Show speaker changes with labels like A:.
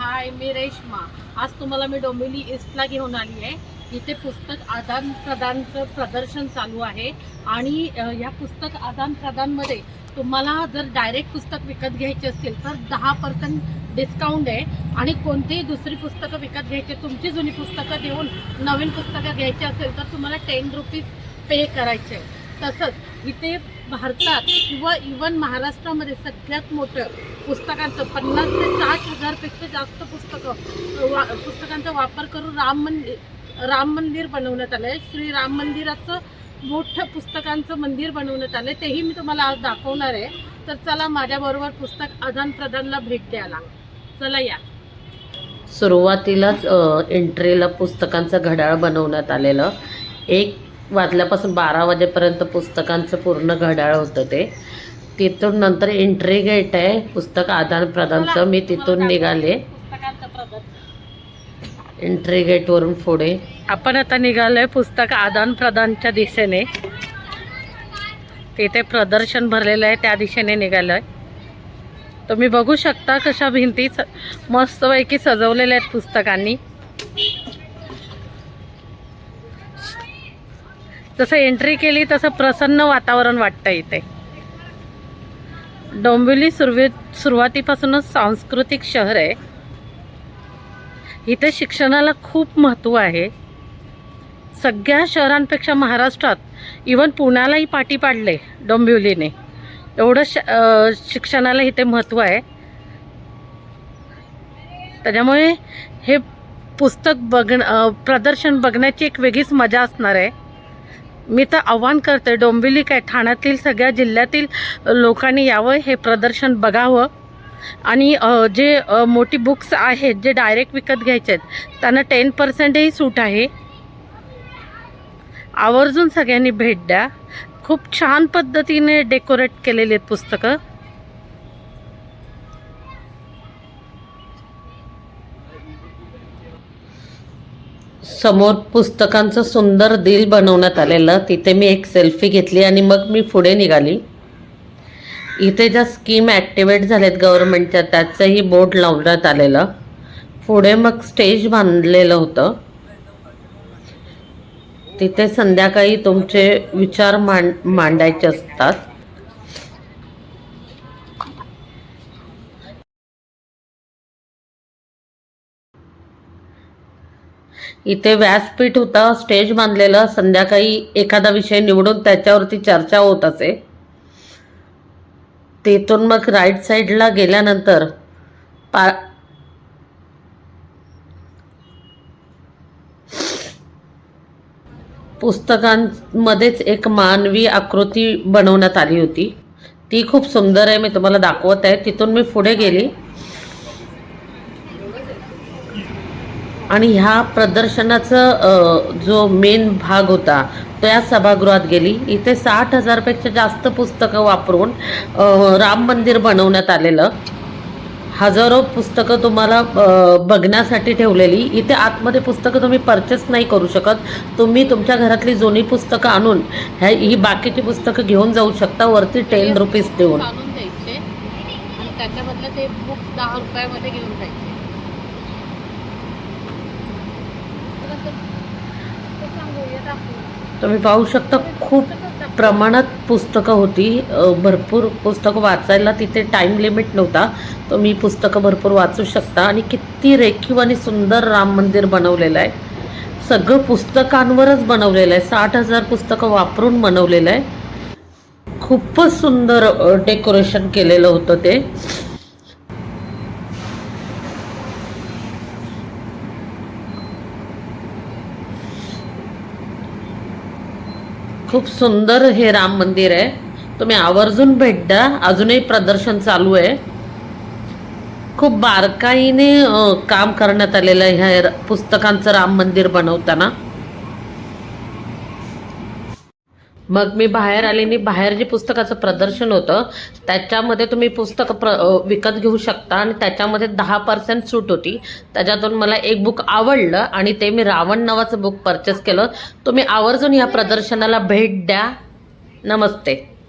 A: हाय मी रेश्मा. आज तुम्हाला मी डोंबिवली ईस्टला घेऊन आली आहे. इथे पुस्तक आदान प्रदानचं प्रदर्शन चालू आहे. आणि ह्या या पुस्तक आदान प्रदानमध्ये तुम्हाला जर डायरेक्ट पुस्तक विकत घ्यायचे असतील तर दहा पर्सेंट डिस्काउंट आहे. आणि कोणतीही दुसरी पुस्तकं विकत घ्यायची तुमची जुनी पुस्तकं देऊन नवीन पुस्तकं घ्यायची असेल तर तुम्हाला टेन रुपीज पे करायचे आहे. तसंच इथे भारतात किंवा इवन महाराष्ट्रामध्ये सगळ्यात मोठं पुस्तकांचं पन्नास ते साठ हजारपेक्षा जास्त पुस्तकं वा पुस्तकांचा वापर करून राम मंदिर राम मंदिर बनवण्यात आलं आहे श्री राम मंदिराचं मोठं पुस्तकांचं मंदिर बनवण्यात आलं आहे तेही मी तुम्हाला आज दाखवणार आहे. तर चला माझ्याबरोबर पुस्तक आदान प्रदानला भेट द्यायला. चला या.
B: सुरुवातीलाच एंट्रीला पुस्तकांचं घड्याळ बनवण्यात आलेलं. एक वाजल्यापासून बारा वाजेपर्यंत पुस्तकांचं पूर्ण घड्याळ होतं ते. तिथून नंतर एंट्री गेट आहे पुस्तक आदान प्रदानचं. मी तिथून निघाले. एंट्री गेटवरून पुढे.
A: आपण आता निघालोय पुस्तक आदान प्रदानच्या दिशेने. तिथे प्रदर्शन भरलेलं आहे त्या दिशेने निघालोय. तुम्ही बघू शकता कशा भिंती मस्तपैकी सजवलेल्या आहेत पुस्तकांनी. जसं एंट्री केली तसं प्रसन्न वातावरण वाटतं इथे. डोंबिवली सुरवे सुरुवातीपासूनच सांस्कृतिक शहर आहे. इथे शिक्षणाला खूप महत्त्व आहे. सगळ्या शहरांपेक्षा महाराष्ट्रात इवन पुण्यालाही पाठी पाडले डोंबिवलीने. एवढं श शिक्षणाला इथे महत्त्व आहे. त्याच्यामुळे हे पुस्तक बघण प्रदर्शन बघण्याची एक वेगळीच मजा असणार आहे. मी तर आव्हान करते डोंबिवली काय ठाण्यातील सगळ्या जिल्ह्यातील लोकांनी यावं हे प्रदर्शन बघावं. आणि जे मोठी बुक्स आहेत जे डायरेक्ट विकत घ्यायचे आहेत त्यांना टेन पर्सेंटही सूट आहे. आवर्जून सगळ्यांनी भेट द्या. खूप छान पद्धतीने डेकोरेट केलेली आहेत पुस्तकं.
B: समोर पुस्तकांचं सुंदर दिल बनवण्यात आलेलं तिथे मी एक सेल्फी घेतली आणि मग मी पुढे निघाली. इथे ज्या स्कीम ॲक्टिवेट झाल्यात गव्हर्नमेंटच्या त्याचंही बोर्ड लावण्यात आलेलं. पुढे मग स्टेज बांधलेलं होतं. तिथे संध्याकाळी तुमचे विचार मांड मांडायचे असतात. इथे व्यासपीठ होता स्टेज बांधलेलं संध्याकाळी एखादा विषय निवडून त्याच्यावरती चर्चा होत असे. तिथून मग राईट साईडला गेल्यानंतर पा पुस्तकांमध्येच एक मानवी आकृती बनवण्यात आली होती. ती खूप सुंदर आहे मी तुम्हाला दाखवत आहे. तिथून मी पुढे गेली. आणि ह्या प्रदर्शनाचा जो मेन भाग होता तो या सभागृहात गेली. इथे साठ हजारपेक्षा जास्त पुस्तकं वापरून राम मंदिर बनवण्यात आलेलं. हजारो पुस्तकं तुम्हाला बघण्यासाठी ठेवलेली. इथे आतमध्ये पुस्तकं तुम्ही परचेस नाही करू शकत. तुम्ही तुमच्या घरातली जुनी पुस्तकं आणून ह्या ही बाकीची पुस्तकं घेऊन जाऊ शकता. वरती टेन रुपीज देऊन.
A: आणून द्यायचे. आणि त्याच्या बदल्यात ते बुक दहा रुपयामध्ये घेऊन जायचे.
B: तुम्ही पाहू शकता खूप प्रमाणात पुस्तकं होती. भरपूर पुस्तकं वाचायला तिथे टाईम लिमिट नव्हता. तुम्ही पुस्तकं भरपूर वाचू शकता. आणि किती रेखीव आणि सुंदर राम मंदिर बनवलेलं आहे. सगळं पुस्तकांवरच बनवलेलं आहे. साठ हजार पुस्तकं वापरून बनवलेलं आहे. खूपच सुंदर डेकोरेशन केलेलं होतं ते. खूप सुंदर हे राम मंदिर आहे. तुम्ही आवर्जून भेट द्या. अजूनही प्रदर्शन चालू आहे. खूप बारकाईने काम करण्यात आलेलं आहे ह्या पुस्तकांचं राम मंदिर बनवताना. मग मी बाहेर आले आणि बाहेर जे पुस्तकाचं प्रदर्शन होतं त्याच्यामध्ये तुम्ही पुस्तकं प्र विकत घेऊ शकता आणि त्याच्यामध्ये दहा पर्सेंट सूट होती. त्याच्यातून मला एक बुक आवडलं आणि ते मी रावण नावाचं बुक परचेस केलं. तुम्ही आवर्जून या प्रदर्शनाला भेट द्या. नमस्ते.